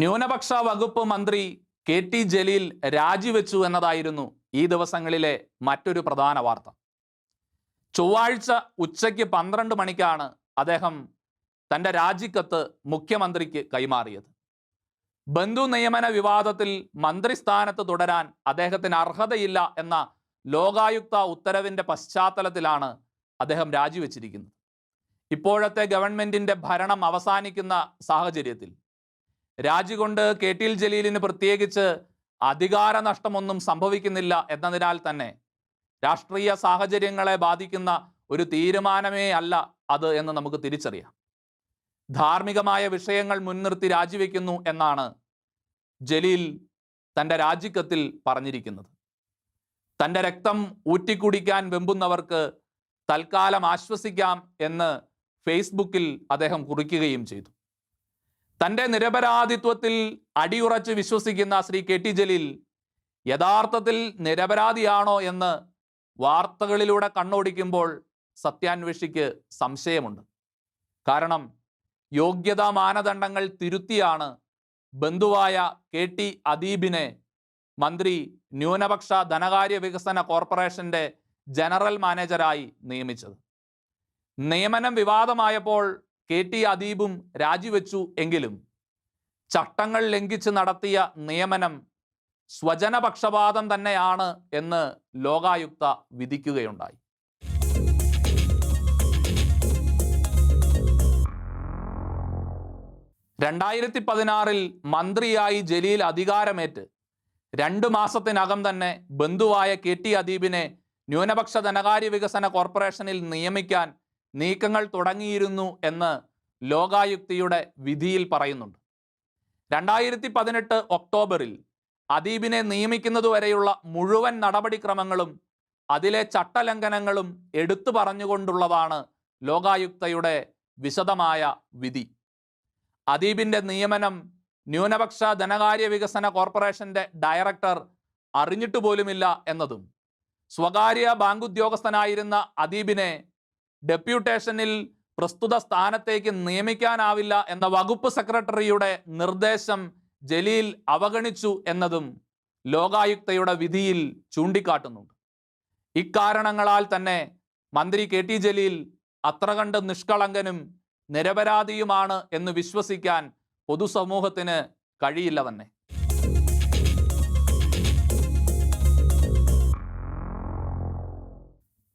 ന്യൂനപക്ഷ വകുപ്പ് മന്ത്രി കെ ടി ജലീൽ രാജിവെച്ചു എന്നതായിരുന്നു ഈ ദിവസങ്ങളിലെ മറ്റൊരു പ്രധാന വാർത്ത. ചൊവ്വാഴ്ച ഉച്ചയ്ക്ക് പന്ത്രണ്ട് മണിക്കാണ് അദ്ദേഹം തന്റെ രാജിക്കത്ത് മുഖ്യമന്ത്രിക്ക് കൈമാറിയത്. ബന്ധു നിയമന വിവാദത്തിൽ മന്ത്രിസ്ഥാനത്ത് തുടരാൻ അദ്ദേഹത്തിന് അർഹതയില്ല എന്ന ലോകായുക്ത ഉത്തരവിന്റെ പശ്ചാത്തലത്തിലാണ് അദ്ദേഹം രാജിവെച്ചിരിക്കുന്നത്. ഇപ്പോഴത്തെ ഗവൺമെന്റിന്റെ ഭരണം അവസാനിക്കുന്ന സാഹചര്യത്തിൽ രാജി കൊണ്ട് കെ ടി എൽ ജലീലിന് പ്രത്യേകിച്ച് അധികാര നഷ്ടമൊന്നും സംഭവിക്കുന്നില്ല എന്നതിനാൽ തന്നെ രാഷ്ട്രീയ സാഹചര്യങ്ങളെ ബാധിക്കുന്ന ഒരു തീരുമാനമേ അല്ല അത് എന്ന് നമുക്ക് തിരിച്ചറിയാം. ധാർമ്മികമായ വിഷയങ്ങൾ മുൻനിർത്തി രാജിവെക്കുന്നു എന്നാണ് ജലീൽ തന്റെ രാജിക്കത്തിൽ പറഞ്ഞിരിക്കുന്നത്. തന്റെ രക്തം ഊറ്റിക്കുടിക്കാൻ വെമ്പുന്നവർക്ക് തൽക്കാലം ആശ്വസിക്കാം എന്ന് ഫേസ്ബുക്കിൽ അദ്ദേഹം കുറിക്കുകയും ചെയ്തു. തന്റെ നിരപരാധിത്വത്തിൽ അടിയുറച്ച് വിശ്വസിക്കുന്ന ശ്രീ കെ ടി ജലീൽ യഥാർത്ഥത്തിൽ നിരപരാധിയാണോ എന്ന് വാർത്തകളിലൂടെ കണ്ണോടിക്കുമ്പോൾ സത്യാന്വേഷിക്ക് സംശയമുണ്ട്. കാരണം യോഗ്യതാ മാനദണ്ഡങ്ങൾ തിരുത്തിയാണ് ബന്ധുവായ കെ ടി അദീബിനെ മന്ത്രി ന്യൂനപക്ഷ ധനകാര്യ വികസന കോർപ്പറേഷന്റെ ജനറൽ മാനേജരായി നിയമിച്ചത്. നിയമനം വിവാദമായപ്പോൾ കെ. ടി. അദീബും രാജിവെച്ചു എങ്കിലും ചട്ടങ്ങൾ ലംഘിച്ച് നടത്തിയ നിയമനം സ്വജനപക്ഷപാതം തന്നെയാണ് എന്ന് ലോകായുക്ത വിധിക്കുകയുണ്ടായി. രണ്ടായിരത്തി പതിനാറിൽ മന്ത്രിയായി ജലീൽ അധികാരമേറ്റ് രണ്ട് മാസത്തിനകം തന്നെ ബന്ധുവായ കെ. ടി. അദീബിനെ ന്യൂനപക്ഷ ധനകാര്യ വികസന കോർപ്പറേഷനിൽ നിയമിക്കാൻ നീക്കങ്ങൾ തുടങ്ങിയിരുന്നു എന്ന് ലോകായുക്തിയുടെ വിധിയിൽ പറയുന്നുണ്ട്. രണ്ടായിരത്തി പതിനെട്ട് ഒക്ടോബറിൽ അദീബിനെ നിയമിക്കുന്നതുവരെയുള്ള മുഴുവൻ നടപടിക്രമങ്ങളും അതിലെ ചട്ടലംഘനങ്ങളും എടുത്തു പറഞ്ഞുകൊണ്ടുള്ളതാണ് ലോകായുക്തയുടെ വിശദമായ വിധി. അദീബിന്റെ നിയമനം ന്യൂനപക്ഷ ധനകാര്യ വികസന കോർപ്പറേഷന്റെ ഡയറക്ടർ അറിഞ്ഞിട്ട് പോലുമില്ല എന്നതും സ്വകാര്യ ബാങ്ക് ഉദ്യോഗസ്ഥനായിരുന്ന അദീബിനെ ഡെപ്യൂട്ടേഷനിൽ പ്രസ്തുത സ്ഥാനത്തേക്ക് നിയമിക്കാനാവില്ല എന്ന വകുപ്പ് സെക്രട്ടറിയുടെ നിർദ്ദേശം ജലീൽ അവഗണിച്ചു എന്നതും ലോകായുക്തയുടെ വിധിയിൽ ചൂണ്ടിക്കാട്ടുന്നുണ്ട്. ഇക്കാരണങ്ങളാൽ തന്നെ മന്ത്രി കെ ടി ജലീൽ അത്ര കണ്ട് നിഷ്കളങ്കനും നിരപരാധിയുമാണ് എന്ന് വിശ്വസിക്കാൻ പൊതുസമൂഹത്തിന് കഴിയില്ല തന്നെ.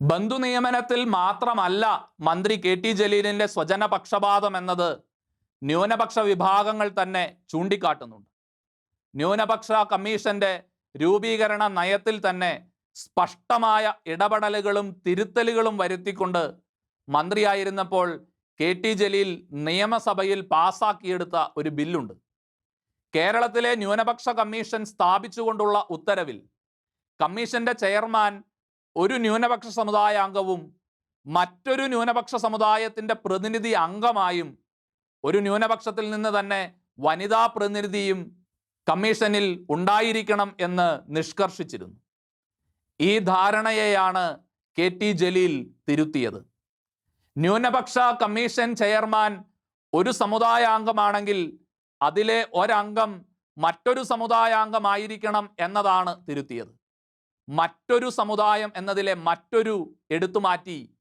ബന്ധു നിയമനത്തിൽ മാത്രമല്ല മന്ത്രി കെ ടി ജലീലിന്റെ സ്വജന പക്ഷപാതം എന്നത് ന്യൂനപക്ഷ വിഭാഗങ്ങൾ തന്നെ ചൂണ്ടിക്കാട്ടുന്നുണ്ട്. ന്യൂനപക്ഷ കമ്മീഷന്റെ രൂപീകരണ നയത്തിൽ തന്നെ സ്പഷ്ടമായ ഇടപെടലുകളും തിരുത്തലുകളും വരുത്തിക്കൊണ്ട് മന്ത്രിയായിരുന്നപ്പോൾ കെ ടി ജലീൽ നിയമസഭയിൽ പാസാക്കിയെടുത്ത ഒരു ബില്ലുണ്ട്. കേരളത്തിലെ ന്യൂനപക്ഷ കമ്മീഷൻ സ്ഥാപിച്ചുകൊണ്ടുള്ള ഉത്തരവിൽ കമ്മീഷന്റെ ചെയർമാൻ ഒരു ന്യൂനപക്ഷ സമുദായ അംഗവും മറ്റൊരു ന്യൂനപക്ഷ സമുദായത്തിന്റെ പ്രതിനിധി അംഗമായും ഒരു ന്യൂനപക്ഷത്തിൽ നിന്ന് തന്നെ വനിതാ പ്രതിനിധിയും കമ്മീഷനിൽ ഉണ്ടായിരിക്കണം എന്ന് നിഷ്കർഷിച്ചിരുന്നു. ഈ ധാരണയെയാണ് കെ ടി ജലീൽ തിരുത്തിയത്. ന്യൂനപക്ഷ കമ്മീഷൻ ചെയർമാൻ ഒരു സമുദായാംഗമാണെങ്കിൽ അതിലെ ഒരംഗം മറ്റൊരു സമുദായാംഗമായിരിക്കണം എന്നതാണ് തിരുത്തിയത്. മറ്റൊരു സമുദായം എന്നതിലെ മറ്റൊരു എടുത്തുമാറ്റി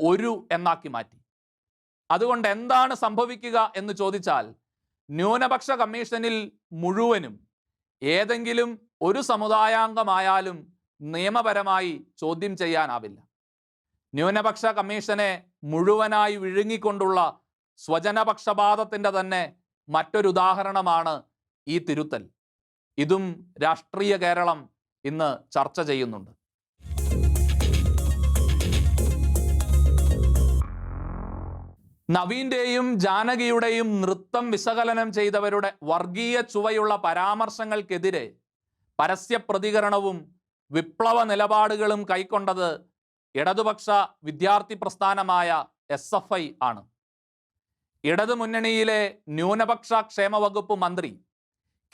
ഒരു എന്നാക്കി മാറ്റി. അതുകൊണ്ട് എന്താണ് സംഭവിക്കുക എന്ന് ചോദിച്ചാൽ ന്യൂനപക്ഷ കമ്മീഷനിൽ മുഴുവനും ഏതെങ്കിലും ഒരു സമുദായാംഗമായാലും നിയമപരമായി ചോദ്യം ചെയ്യാനാവില്ല. ന്യൂനപക്ഷ കമ്മീഷനെ മുഴുവനായി വിഴുങ്ങിക്കൊണ്ടുള്ള സ്വജനപക്ഷപാതത്തിന്റെ തന്നെ മറ്റൊരുദാഹരണമാണ് ഈ തിരുത്തൽ. ഇതും രാഷ്ട്രീയ കേരളം ഇന്ന് ചർച്ച ചെയ്യുന്നുണ്ട്. നവീന്റെയും ജാനകിയുടെയും നൃത്തം വിശകലനം ചെയ്തവരുടെ വർഗീയ ചുവയുള്ള പരാമർശങ്ങൾക്കെതിരെ പരസ്യ പ്രതികരണവും വിപ്ലവ നിലപാടുകളും കൈക്കൊണ്ടത് ഇടതുപക്ഷ വിദ്യാർത്ഥി പ്രസ്ഥാനമായ എസ് എഫ് ഐ ആണ്. ഇടതുമുന്നണിയിലെ ന്യൂനപക്ഷ ക്ഷേമ വകുപ്പ് മന്ത്രി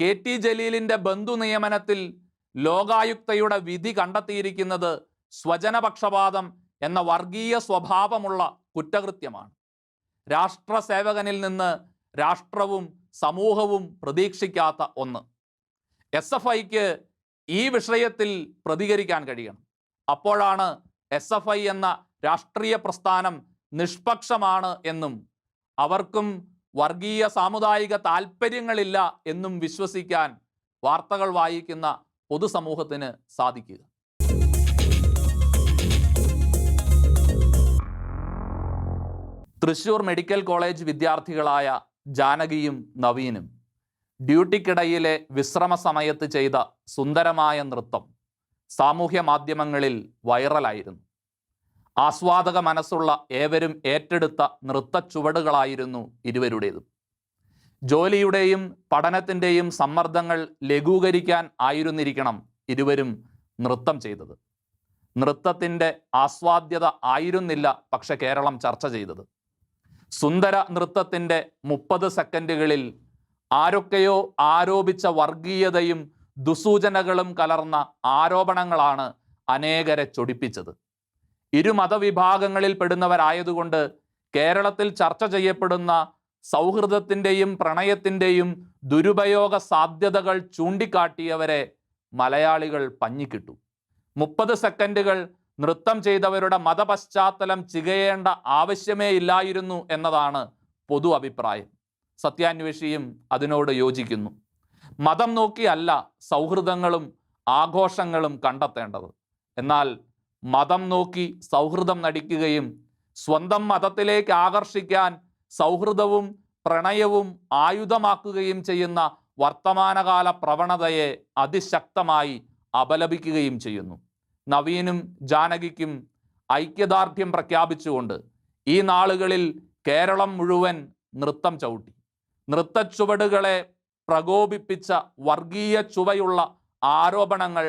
കെ ടി ജലീലിന്റെ ബന്ധു നിയമനത്തിൽ ലോകായുക്തയുടെ വിധി കണ്ടെത്തിയിരിക്കുന്നത് സ്വജനപക്ഷപാതം എന്ന വർഗീയ സ്വഭാവമുള്ള കുറ്റകൃത്യമാണ്. രാഷ്ട്ര സേവകനിൽ നിന്ന് രാഷ്ട്രവും സമൂഹവും പ്രതീക്ഷിക്കാത്ത ഒന്ന്. എസ് എഫ് ഐക്ക് ഈ വിഷയത്തിൽ പ്രതികരിക്കാൻ കഴിയണം. അപ്പോഴാണ് എസ് എഫ് ഐ എന്ന രാഷ്ട്രീയ പ്രസ്ഥാനം നിഷ്പക്ഷമാണ് എന്നും അവർക്കും വർഗീയ സാമുദായിക താല്പര്യങ്ങളില്ല എന്നും വിശ്വസിക്കാൻ വാർത്തകൾ വായിക്കുന്ന പൊതുസമൂഹത്തിന് സാധിക്കുക. തൃശൂർ മെഡിക്കൽ കോളേജ് വിദ്യാർത്ഥികളായ ജാനകിയും നവീനും ഡ്യൂട്ടിക്കിടയിലെ വിശ്രമ സമയത്ത് ചെയ്ത സുന്ദരമായ നൃത്തം സാമൂഹ്യ മാധ്യമങ്ങളിൽ വൈറലായിരുന്നു. ആസ്വാദക മനസ്സുള്ള ഏവരും ഏറ്റെടുത്ത നൃത്ത ചുവടുകളായിരുന്നു ഇരുവരുടേതും. ജോലിയുടെയും പഠനത്തിന്റെയും സമ്മർദ്ദങ്ങൾ ലഘൂകരിക്കാൻ ആയിരുന്നിരിക്കണം ഇരുവരും നൃത്തം ചെയ്തത്. നൃത്തത്തിന്റെ ആസ്വാദ്യത ആയിരുന്നില്ല പക്ഷെ കേരളം ചർച്ച ചെയ്തത്. സുന്ദര നൃത്തത്തിന്റെ മുപ്പത് സെക്കൻഡുകളിൽ ആരൊക്കെയോ ആരോപിച്ച വർഗീയതയും ദുസൂചനകളും കലർന്ന ആരോപണങ്ങളാണ് അനേകരെ ചൊടിപ്പിച്ചത്. ഇരു മതവിഭാഗങ്ങളിൽ പെടുന്നവരായതുകൊണ്ട് കേരളത്തിൽ ചർച്ച ചെയ്യപ്പെടുന്ന സൗഹൃദത്തിന്റെയും പ്രണയത്തിന്റെയും ദുരുപയോഗ സാധ്യതകൾ ചൂണ്ടിക്കാട്ടിയവരെ മലയാളികൾ പഞ്ഞിക്കിട്ടു. മുപ്പത് സെക്കൻഡുകൾ നൃത്തം ചെയ്തവരുടെ മതപശ്ചാത്തലം ചികയേണ്ട ആവശ്യമേ ഇല്ലായിരുന്നു എന്നതാണ് പൊതു അഭിപ്രായം. സത്യാന്വേഷിയും അതിനോട് യോജിക്കുന്നു. മതം നോക്കിയല്ല സൗഹൃദങ്ങളും ആഘോഷങ്ങളും കണ്ടെത്തേണ്ടത്. എന്നാൽ മതം നോക്കി സൗഹൃദം നടിക്കുകയും സ്വന്തം മതത്തിലേക്ക് ആകർഷിക്കാൻ സൗഹൃദവും പ്രണയവും ആയുധമാക്കുകയും ചെയ്യുന്ന വർത്തമാനകാല പ്രവണതയെ അതിശക്തമായി അപലപിക്കുകയും ചെയ്യുന്നു. നവീനും ജാനകിക്കും ഐക്യദാർഢ്യം പ്രഖ്യാപിച്ചുകൊണ്ട് ഈ നാളുകളിൽ കേരളം മുഴുവൻ നൃത്തം ചവിട്ടി. നൃത്തച്ചുവടുകളെ പ്രകോപിപ്പിച്ച വർഗീയ ചുവയുള്ള ആരോപണങ്ങൾ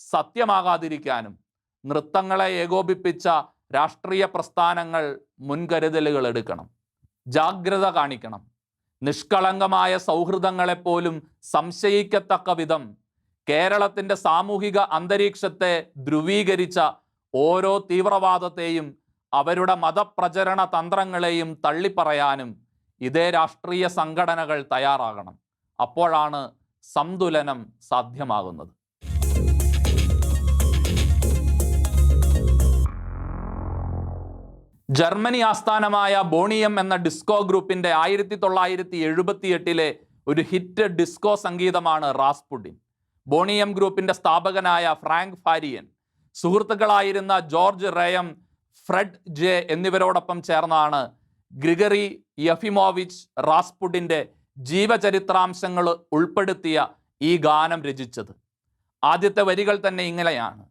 സത്യമാകാതിരിക്കാനും നൃത്തങ്ങളെ ഏകോപിപ്പിച്ച രാഷ്ട്രീയ പ്രസ്ഥാനങ്ങൾ മുൻകരുതലുകൾ എടുക്കണം. ജാഗ്രത കാണിക്കണം. നിഷ്കളങ്കമായ സൗഹൃദങ്ങളെപ്പോലും സംശയിക്കത്തക്ക വിധം കേരളത്തിന്റെ സാമൂഹിക അന്തരീക്ഷത്തെ ധ്രുവീകരിച്ച ഓരോ തീവ്രവാദത്തെയും അവരുടെ മതപ്രചരണ തന്ത്രങ്ങളെയും തള്ളിപ്പറയാനും ഇതേ രാഷ്ട്രീയ സംഘടനകൾ തയ്യാറാകണം. അപ്പോഴാണ് സന്തുലനം സാധ്യമാകുന്നത്. ജർമ്മനി ആസ്ഥാനമായ ബോണിയം എന്ന ഡിസ്കോ ഗ്രൂപ്പിന്റെ ആയിരത്തി തൊള്ളായിരത്തി എഴുപത്തി എട്ടിലെ ഒരു ഹിറ്റ് ഡിസ്കോ സംഗീതമാണ് റാസ്പുഡിൻ ബോണിയം ഗ്രൂപ്പിന്റെ സ്ഥാപകനായ ഫ്രാങ്ക് ഫാരിയൻ സുഹൃത്തുക്കളായിരുന്ന ജോർജ് റേയം ഫ്രെഡ് ജെ എന്നിവരോടൊപ്പം ചേർന്നാണ് ഗ്രിഗറി യഫിമോവിച്ച് റാസ്പുഡിന്റെ ജീവചരിത്രാംശങ്ങൾ ഉൾപ്പെടുത്തിയ ഈ ഗാനം രചിച്ചത്. ആദ്യത്തെ വരികൾ തന്നെ ഇങ്ങനെയാണ്.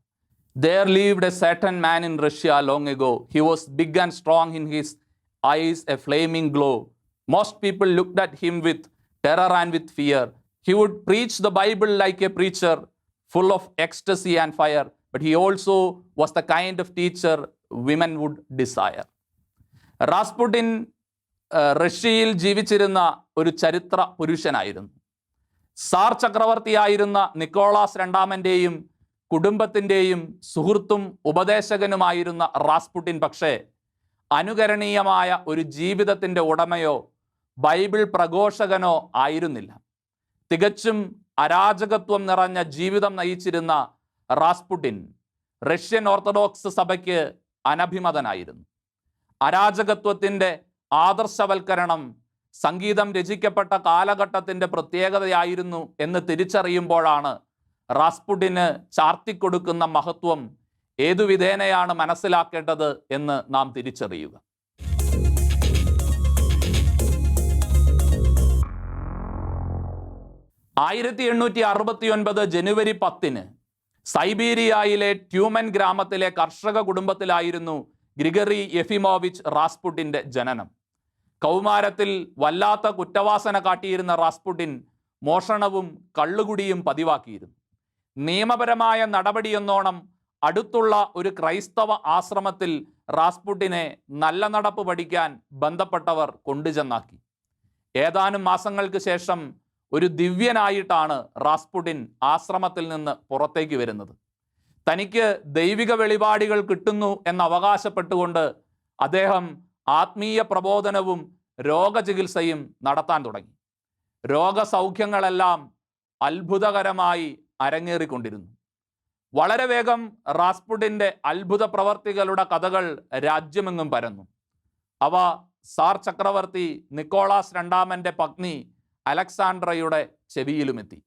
There lived a certain man in Russia long ago. He was big and strong in his eyes, a flaming glow. Most people looked at him with terror and with fear. He would preach the Bible like a preacher, full of ecstasy and fire, but he also was the kind of teacher women would desire. Rasputin റഷ്യയിൽ ജീവിച്ചിരുന്ന ഒരു ചരിത്ര പുരുഷനായിരുന്നു sir ചക്രവർത്തിയായിരുന്ന Nicholas രണ്ടാമന്റെയും കുടുംബത്തിന്റെയും സുഹൃത്തും ഉപദേശകനുമായിരുന്ന Rasputin പക്ഷേ അനുകരണീയമായ ഒരു ജീവിതത്തിന്റെ ഉടമയോ Bible പ്രഘോഷകനോ ആയിരുന്നില്ല. തികച്ചും അരാജകത്വം നിറഞ്ഞ ജീവിതം നയിച്ചിരുന്ന റാസ്പുട്ടിൻ റഷ്യൻ ഓർത്തഡോക്സ് സഭയ്ക്ക് അനഭിമതനായിരുന്നു. അരാജകത്വത്തിന്റെ ആദർശവൽക്കരണം സംഗീതം രചിക്കപ്പെട്ട കാലഘട്ടത്തിന്റെ പ്രത്യേകതയായിരുന്നു എന്ന് തിരിച്ചറിയുമ്പോഴാണ് റാസ്പുഡിന് ചാർത്തിക്കൊടുക്കുന്ന മഹത്വം ഏതു വിധേനയാണ് മനസ്സിലാക്കേണ്ടത് എന്ന് നാം തിരിച്ചറിയുക. ആയിരത്തി എണ്ണൂറ്റി അറുപത്തി ഒൻപത് ജനുവരി പത്തിന് സൈബീരിയയിലെ ട്യൂമൻ ഗ്രാമത്തിലെ കർഷക കുടുംബത്തിലായിരുന്നു ഗ്രിഗറി എഫിമോവിച്ച് റാസ്പുഡിന്റെ ജനനം. കൗമാരത്തിൽ വല്ലാത്ത കുറ്റവാസന കാട്ടിയിരുന്ന റാസ്പുഡിൻ മോഷണവും കള്ളുകുടിയും പതിവാക്കിയിരുന്നു. നിയമപരമായ നടപടിയെന്നോണം അടുത്തുള്ള ഒരു ക്രൈസ്തവ ആശ്രമത്തിൽ റാസ്പുട്ടിനെ നല്ല നടപ്പ് പഠിക്കാൻ ബന്ധപ്പെട്ടവർ കൊണ്ടുചെന്നാക്കി ഏതാനും മാസങ്ങൾക്ക് ശേഷം ഒരു ദിവ്യനായിട്ടാണ് റാസ്പുട്ടിൻ ആശ്രമത്തിൽ നിന്ന് പുറത്തേക്ക് വരുന്നത്. തനിക്ക് ദൈവിക വെളിപാടികൾ കിട്ടുന്നു എന്ന് അവകാശപ്പെട്ടുകൊണ്ട് അദ്ദേഹം ആത്മീയ പ്രബോധനവും രോഗചികിത്സയും നടത്താൻ തുടങ്ങി. രോഗസൗഖ്യങ്ങളെല്ലാം അത്ഭുതകരമായി അരങ്ങേറിക്കൊണ്ടിരുന്നു. വളരെ വേഗം റാസ്പുഡിന്റെ അത്ഭുത പ്രവർത്തികളുടെ കഥകൾ രാജ്യമെങ്ങും പരന്നു. അവ സാർ ചക്രവർത്തി നിക്കോളാസ് രണ്ടാമന്റെ പത്നി അലക്സാണ്ട്രയുടെ ചെവിയിലുമെത്തി.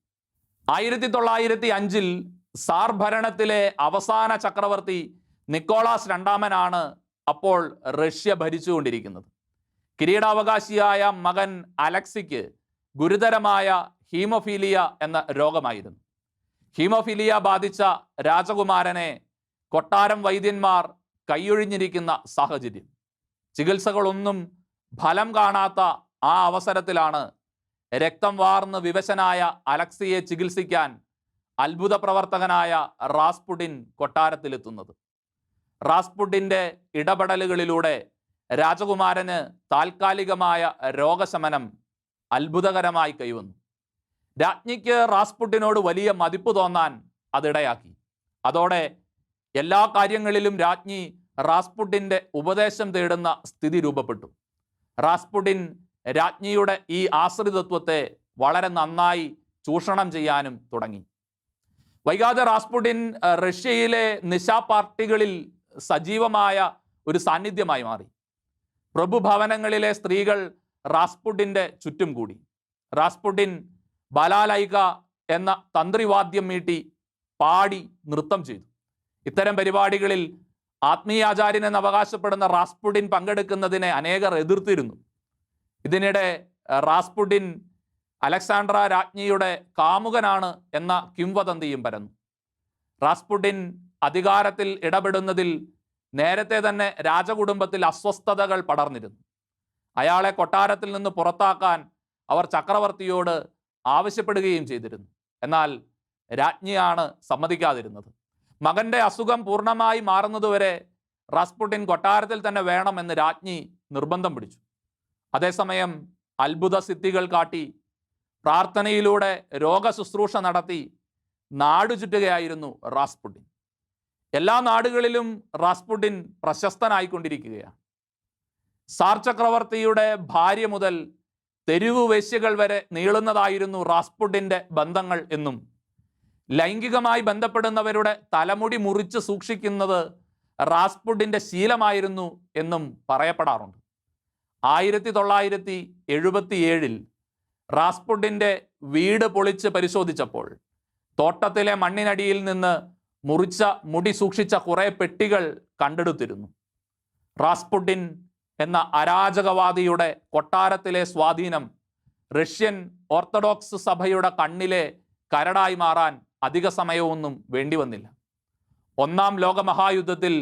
ആയിരത്തി തൊള്ളായിരത്തി അഞ്ചിൽ സാർ ഭരണത്തിലെ അവസാന ചക്രവർത്തി നിക്കോളാസ് രണ്ടാമനാണ് അപ്പോൾ റഷ്യ ഭരിച്ചുകൊണ്ടിരിക്കുന്നത്. കിരീടാവകാശിയായ മകൻ അലക്സിക്ക് ഗുരുതരമായ ഹീമോഫീലിയ എന്ന രോഗമായിരുന്നു. ഹീമോഫീലിയ ബാധിച്ച രാജകുമാരനെ കൊട്ടാരം വൈദ്യന്മാർ കൈയൊഴിഞ്ഞിരിക്കുന്ന സാഹചര്യം. ചികിത്സകളൊന്നും ഫലം കാണാത്ത ആ അവസരത്തിലാണ് രക്തം വാർന്ന് വിവശനായ അലക്സിയെ ചികിത്സിക്കാൻ അത്ഭുത പ്രവർത്തകനായ റാസ്പുഡിൻ കൊട്ടാരത്തിലെത്തുന്നത്. റാസ്പുഡിന്റെ ഇടപെടലുകളിലൂടെ രാജകുമാരന് താൽക്കാലികമായ രോഗശമനം അത്ഭുതകരമായി കൈവന്നു. രാജ്ഞിക്ക് റാസ്പുട്ടിനോട് വലിയ മതിപ്പ് തോന്നാൻ അതിടയാക്കി അതോടെ എല്ലാ കാര്യങ്ങളിലും രാജ്ഞി റാസ്പുട്ടിന്റെ ഉപദേശം തേടുന്ന സ്ഥിതി രൂപപ്പെട്ടു. റാസ്പുട്ടിൻ രാജ്ഞിയുടെ ഈ ആശ്രിതത്വത്തെ വളരെ നന്നായി ചൂഷണം ചെയ്യാനും തുടങ്ങി. വൈകാതെ റാസ്പുട്ടിൻ റഷ്യയിലെ നിശാ പാർട്ടികളിൽ സജീവമായ ഒരു സാന്നിധ്യമായി മാറി. പ്രഭുഭവനങ്ങളിലെ സ്ത്രീകൾ റാസ്പുട്ടിന്റെ ചുറ്റും കൂടി. റാസ്പുട്ടിൻ ബലാലൈക എന്ന തന്ത്രിവാദ്യം മീട്ടി പാടി നൃത്തം ചെയ്തു. ഇത്തരം പരിപാടികളിൽ ആത്മീയാചാര്യൻ എന്ന് അവകാശപ്പെടുന്ന റാസ്പുഡിൻ പങ്കെടുക്കുന്നതിനെ അനേകർ എതിർത്തിരുന്നു. ഇതിനിടെ റാസ്പുഡിൻ അലക്സാണ്ട്ര രാജ്ഞിയുടെ കാമുകനാണ് എന്ന കിംവദന്തിയും പരന്നു. റാസ്പുഡിൻ അധികാരത്തിൽ ഇടപെടുന്നതിൽ നേരത്തെ തന്നെ രാജകുടുംബത്തിൽ അസ്വസ്ഥതകൾ പടർന്നിരുന്നു. അയാളെ കൊട്ടാരത്തിൽ നിന്ന് പുറത്താക്കാൻ അവർ ചക്രവർത്തിയോട് ആവശ്യപ്പെടുകയും ചെയ്തിരുന്നു. എന്നാൽ രാജ്ഞിയാണ് സമ്മതിക്കാതിരുന്നത്. മകന്റെ അസുഖം പൂർണമായി മാറുന്നതുവരെ റാസ്പുട്ടിൻ കൊട്ടാരത്തിൽ തന്നെ വേണമെന്ന് രാജ്ഞി നിർബന്ധം പിടിച്ചു. അതേസമയം അത്ഭുത സിദ്ധികൾ കാട്ടി പ്രാർത്ഥനയിലൂടെ രോഗശുശ്രൂഷ നടത്തി നാടു ചുറ്റുകയായിരുന്നു റാസ്പുട്ടിൻ. എല്ലാ നാടുകളിലും റാസ്പുട്ടിൻ പ്രശസ്തനായിക്കൊണ്ടിരിക്കുകയാണ്. സാർ ചക്രവർത്തിയുടെ ഭാര്യ മുതൽ തെരുവു വേശ്യകൾ വരെ നീളുന്നതായിരുന്നു റാസ്പുഡിന്റെ ബന്ധങ്ങൾ എന്നും. ലൈംഗികമായി ബന്ധപ്പെടുന്നവരുടെ തലമുടി മുറിച്ച് സൂക്ഷിക്കുന്നത് റാസ്പുഡിന്റെ ശീലമായിരുന്നു എന്നും പറയപ്പെടാറുണ്ട്. ആയിരത്തി തൊള്ളായിരത്തി എഴുപത്തി ഏഴിൽ റാസ്പുട്ടിന്റെ വീട് പൊളിച്ച് പരിശോധിച്ചപ്പോൾ തോട്ടത്തിലെ മണ്ണിനടിയിൽ നിന്ന് മുറിച്ച മുടി സൂക്ഷിച്ച കുറെ പെട്ടികൾ കണ്ടെടുത്തിരുന്നു. റാസ്പുട്ടിൻ എന്ന അരാജകവാദിയുടെ കൊട്ടാരത്തിലെ സ്വാധീനം റഷ്യൻ ഓർത്തഡോക്സ് സഭയുടെ കണ്ണിലെ കരടായി മാറാൻ അധിക സമയമൊന്നും വേണ്ടി വന്നില്ല. ഒന്നാം ലോകമഹായുദ്ധത്തിൽ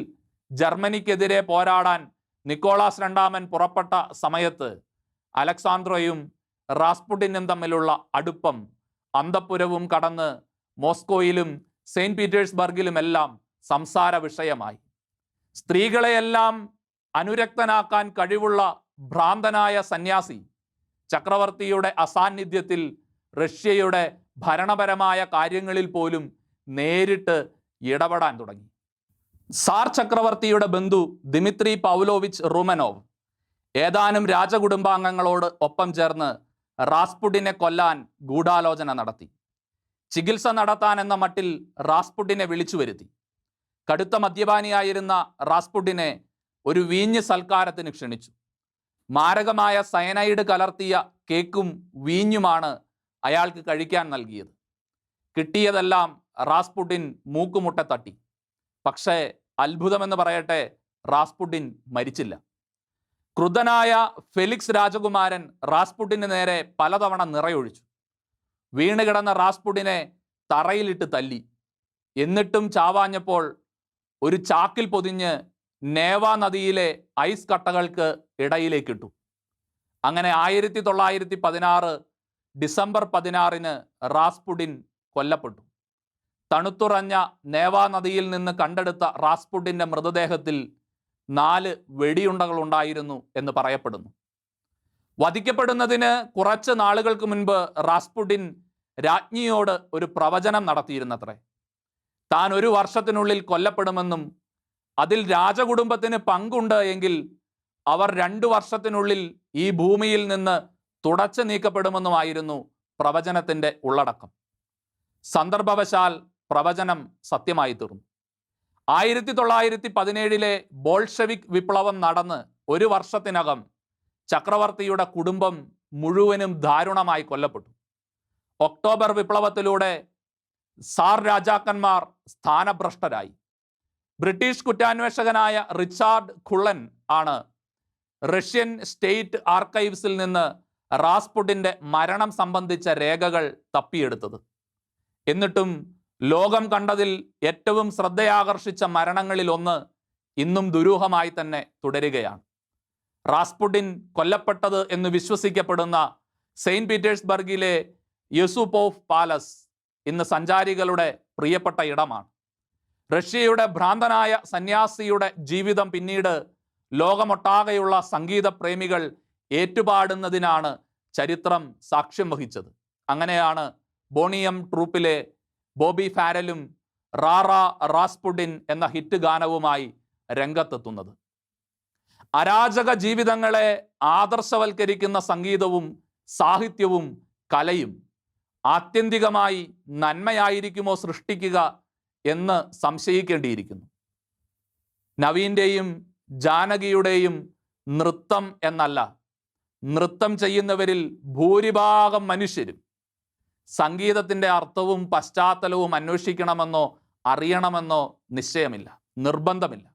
ജർമ്മനിക്കെതിരെ പോരാടാൻ നിക്കോളാസ് രണ്ടാമൻ പുറപ്പെട്ട സമയത്ത് അലക്സാന്ദ്രോയും റാസ്പുട്ടിനും തമ്മിലുള്ള അടുപ്പം അന്തപ്പുരവും കടന്ന് മോസ്കോയിലും സെയിന്റ് പീറ്റേഴ്സ്ബർഗിലുമെല്ലാം സംസാര വിഷയമായി. സ്ത്രീകളെയെല്ലാം അനുരക്തനാക്കാൻ കഴിവുള്ള ഭ്രാന്തനായ സന്യാസി ചക്രവർത്തിയുടെ അസാന്നിധ്യത്തിൽ റഷ്യയുടെ ഭരണപരമായ കാര്യങ്ങളിൽ പോലും നേരിട്ട് ഇടപെടാൻ തുടങ്ങി. സാർ ചക്രവർത്തിയുടെ ബന്ധു ദിമിത്രി പൗലോവിച്ച് റുമനോവ് ഏതാനും രാജകുടുംബാംഗങ്ങളോട് ഒപ്പം ചേർന്ന് റാസ്പുഡിനെ കൊല്ലാൻ ഗൂഢാലോചന നടത്തി. ചികിത്സ നടത്താൻ എന്ന മട്ടിൽ റാസ്പുഡിനെ വിളിച്ചു വരുത്തി കടുത്ത മദ്യപാനിയായിരുന്ന റാസ്പുട്ടിനെ ഒരു വീഞ്ഞ് സൽക്കാരത്തിന് ക്ഷണിച്ചു. മാരകമായ സയനൈഡ് കലർത്തിയ കേക്കും വീഞ്ഞുമാണ് അയാൾക്ക് കഴിക്കാൻ നൽകിയത്. കിട്ടിയതെല്ലാം റാസ്പുട്ടിൻ മൂക്കുമുട്ട തട്ടി. പക്ഷേ അത്ഭുതമെന്ന് പറയട്ടെ റാസ്പുട്ടിൻ മരിച്ചില്ല. ക്രുദ്ധനായ ഫെലിക്സ് രാജകുമാരൻ റാസ്പുട്ടിന് നേരെ പലതവണ നിറയൊഴിച്ചു. വീണുകിടന്ന റാസ്പുട്ടിനെ തറയിലിട്ട് തല്ലി. എന്നിട്ടും ചാവാഞ്ഞപ്പോൾ ഒരു ചാക്കിൽ പൊതിഞ്ഞ് നേവ നദിയിലെ ഐസ് കട്ടകൾക്ക് ഇടയിലേക്കിട്ടു. അങ്ങനെ ആയിരത്തി തൊള്ളായിരത്തി പതിനാറ് ഡിസംബർ പതിനാറിന് റാസ്പുഡിൻ കൊല്ലപ്പെട്ടു. തണുത്തുറഞ്ഞ നേവാ നദിയിൽ നിന്ന് കണ്ടെടുത്ത റാസ്പുഡിന്റെ മൃതദേഹത്തിൽ നാല് വെടിയുണ്ടകൾ ഉണ്ടായിരുന്നു എന്ന് പറയപ്പെടുന്നു. വധിക്കപ്പെടുന്നതിന് കുറച്ച് നാളുകൾക്ക് മുൻപ് റാസ്പുഡിൻ രാജ്ഞിയോട് ഒരു പ്രവചനം നടത്തിയിരുന്നത്രേ. താൻ ഒരു വർഷത്തിനുള്ളിൽ കൊല്ലപ്പെടുമെന്നും അതിൽ രാജകുടുംബത്തിന് പങ്കുണ്ട് എങ്കിൽ അവർ രണ്ടു വർഷത്തിനുള്ളിൽ ഈ ഭൂമിയിൽ നിന്ന് തുടച്ചു നീക്കപ്പെടുമെന്നുമായിരുന്നു പ്രവചനത്തിന്റെ ഉള്ളടക്കം. സന്ദർഭവശാൽ പ്രവചനം സത്യമായി തീർന്നു. ആയിരത്തി തൊള്ളായിരത്തി പതിനേഴിലെ ബോൾഷെവിക് വിപ്ലവം നടന്ന് ഒരു വർഷത്തിനകം ചക്രവർത്തിയുടെ കുടുംബം മുഴുവനും ദാരുണമായി കൊല്ലപ്പെട്ടു. ഒക്ടോബർ വിപ്ലവത്തിലൂടെ സാർ രാജാക്കന്മാർ സ്ഥാനഭ്രഷ്ടരായി. ബ്രിട്ടീഷ് കുറ്റാന്വേഷകനായ റിച്ചാർഡ് ഖുള്ളൻ ആണ് റഷ്യൻ സ്റ്റേറ്റ് ആർക്കൈവ്സിൽ നിന്ന് റാസ്പുഡിന്റെ മരണം സംബന്ധിച്ച രേഖകൾ തപ്പിയെടുത്തത്. എന്നിട്ടും ലോകം കണ്ടതിൽ ഏറ്റവും ശ്രദ്ധയാകർഷിച്ച മരണങ്ങളിൽ ഒന്ന് ഇന്നും ദുരൂഹമായി തന്നെ തുടരുകയാണ്. റാസ്പുഡിൻ കൊല്ലപ്പെട്ടത് എന്ന് വിശ്വസിക്കപ്പെടുന്ന സെയിന്റ് പീറ്റേഴ്സ്ബർഗിലെ യെസുപോഫ് പാലസ് ഇന്ന് സഞ്ചാരികളുടെ പ്രിയപ്പെട്ട ഇടമാണ്. റഷ്യയുടെ ഭ്രാന്തനായ സന്യാസിയുടെ ജീവിതം പിന്നീട് ലോകമൊട്ടാകെയുള്ള സംഗീത പ്രേമികൾ ഏറ്റുപാടുന്നതിനാണ് ചരിത്രം സാക്ഷ്യം വഹിച്ചത്. അങ്ങനെയാണ് ബോണിയം ട്രൂപ്പിലെ ബോബി ഫാരലും റാറ റാസ്പുഡിൻ എന്ന ഹിറ്റ് ഗാനവുമായി രംഗത്തെത്തുന്നത്. അരാജക ജീവിതങ്ങളെ ആദർശവൽക്കരിക്കുന്ന സംഗീതവും സാഹിത്യവും കലയും ആത്യന്തികമായി നന്മയായിരിക്കുമോ സൃഷ്ടിക്കുക എന്ന് സംശയിക്കേണ്ടിയിരിക്കുന്നു. നവീന്റെയും ജാനകിയുടെയും നൃത്തം എന്നല്ല നൃത്തം ചെയ്യുന്നവരിൽ ഭൂരിഭാഗം മനുഷ്യരും സംഗീതത്തിന്റെ അർത്ഥവും പശ്ചാത്തലവും അന്വേഷിക്കണമെന്നോ അറിയണമെന്നോ നിശ്ചയമില്ല നിർബന്ധമില്ല.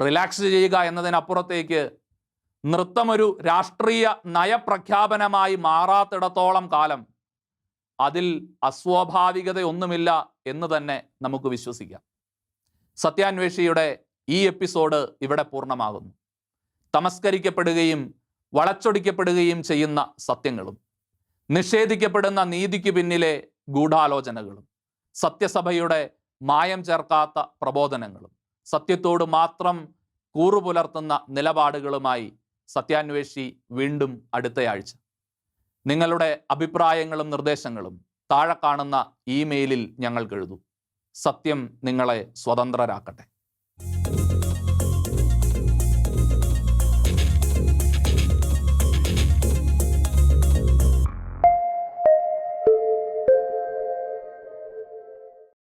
റിലാക്സ് ചെയ്യുക എന്നതിനപ്പുറത്തേക്ക് നൃത്തമൊരു രാഷ്ട്രീയ നയപ്രഖ്യാപനമായി മാറാത്തിടത്തോളം കാലം അതിൽ അസ്വാഭാവികതയൊന്നുമില്ല എന്ന് തന്നെ നമുക്ക് വിശ്വസിക്കാം. സത്യാന്വേഷിയുടെ ഈ എപ്പിസോഡ് ഇവിടെ പൂർണമാകുന്നു. തമസ്കരിക്കപ്പെടുകയും വളച്ചൊടിക്കപ്പെടുകയും ചെയ്യുന്ന സത്യങ്ങളും നിഷേധിക്കപ്പെടുന്ന നീതിക്ക് പിന്നിലെ ഗൂഢാലോചനകളും സത്യസഭയുടെ മായം ചേർക്കാത്ത പ്രബോധനങ്ങളും സത്യത്തോട് മാത്രം കൂറുപുലർത്തുന്ന നിലപാടുകളുമായി സത്യാന്വേഷി വീണ്ടും അടുത്തയാഴ്ച. നിങ്ങളുടെ അഭിപ്രായങ്ങളും നിർദ്ദേശങ്ങളും താഴെ കാണുന്ന ഇമെയിലിൽ ഞങ്ങൾക്ക് എഴുതൂ. സത്യം നിങ്ങളെ സ്വതന്ത്രരാക്കട്ടെ.